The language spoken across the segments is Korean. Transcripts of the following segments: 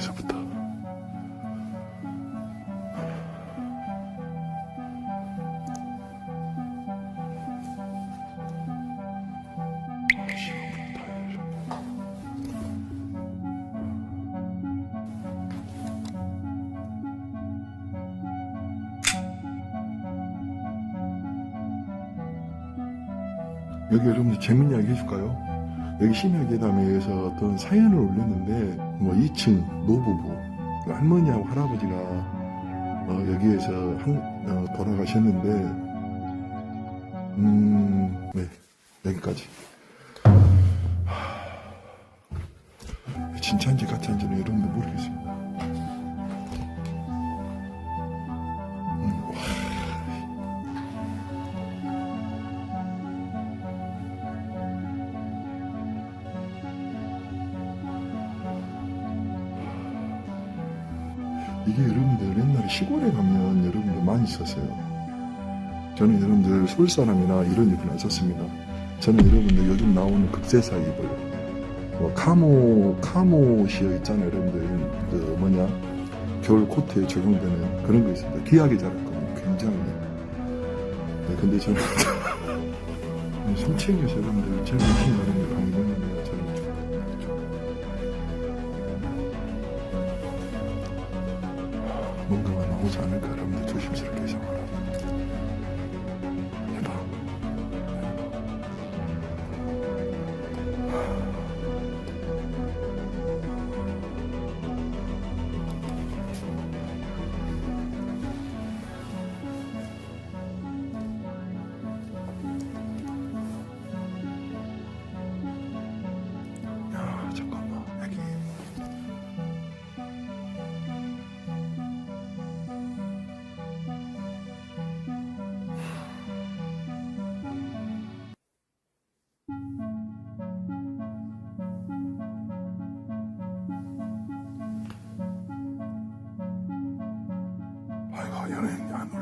여기서부터. 여기 여러분들 재밌는 이야기 해줄까요? 여기 심야계담에서 어떤 사연을 올렸는데 뭐 2층 노부부 그 할머니하고 할아버지가 어, 여기에서 한, 어, 돌아가셨는데 음, 네 여기까지. 하, 진짜인지 가짜인지는 여러분들 모르겠습니다 이게 여러분들 옛날에 시골에 가면 여러분들 많이 있었어요. 저는 여러분들 서울 사람이나 이런 일은 없었습니다. 저는 여러분들 요즘 나오는 극세사 입을 뭐 카모 카모 시어 있잖아요, 여러분들 그 뭐냐 겨울 코트에 적용되는 그런 거 있습니다. 귀하게 자랄 겁니다. 굉장히. 네, 근데 저는 성층에서 여러분들 제일 무슨. 저는 뭔 나오지 않을까 여러분들 조심스럽게 생각하라 해봐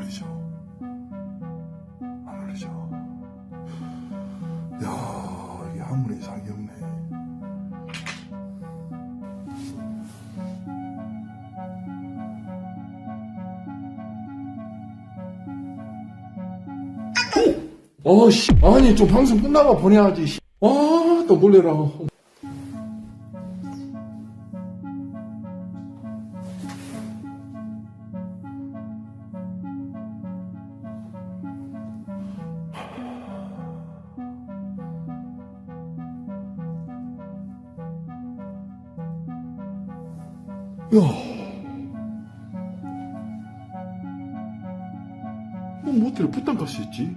연예인 안 올리죠. 야 이게 한문에 이상이 없네. 어 씨. 아니 좀 방송 끝나고 보내야지 씨. 아 또 놀래라 야. 뭐 모텔에 부탄가스 있지?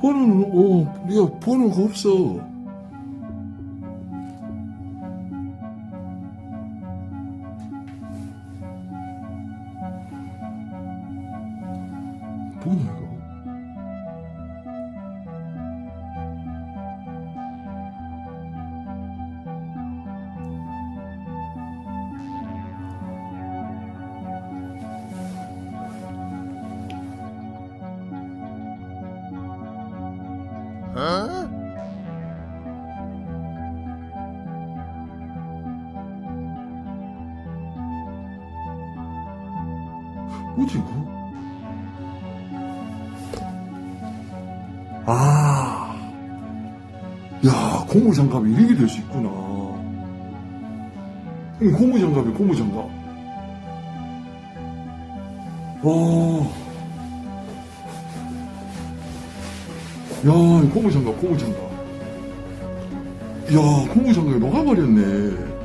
번호는, 어, 우리가 번호가 없어. 뭐냐, 이거? 뭐지, 이 아, 야, 고무장갑이 이렇게 될 수 있구나. 응, 고무장갑이 고무장갑. 와. 야, 이 고무장갑, 고무장갑. 야, 고무장갑이 녹아버렸네.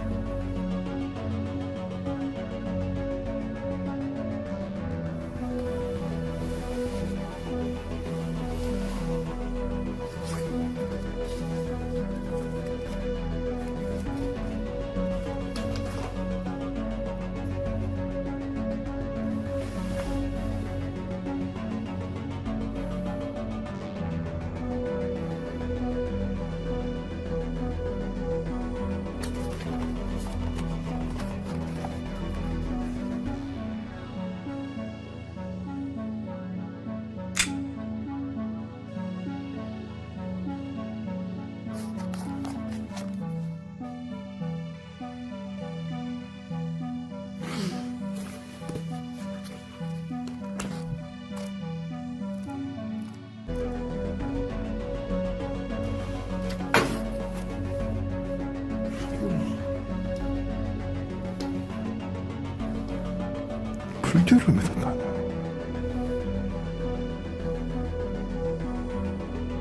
맺었다냐.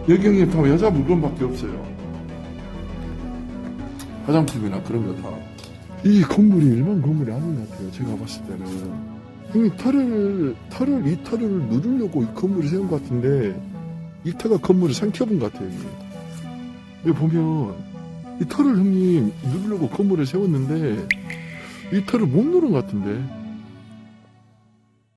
여기 형님 다 여자 물건밖에 없어요. 화장품이나 그런 거 다. 이 건물이 일반 건물이 아닌 것 같아요. 제가 봤을 때는. 형님 털을, 털을, 이 털을 누르려고 이 건물을 세운 것 같은데, 이 털가 건물을 삼켜본 것 같아요. 여기 보면, 이 털을 형님 누르려고 건물을 세웠는데, 이 털을 못 누른 것 같은데,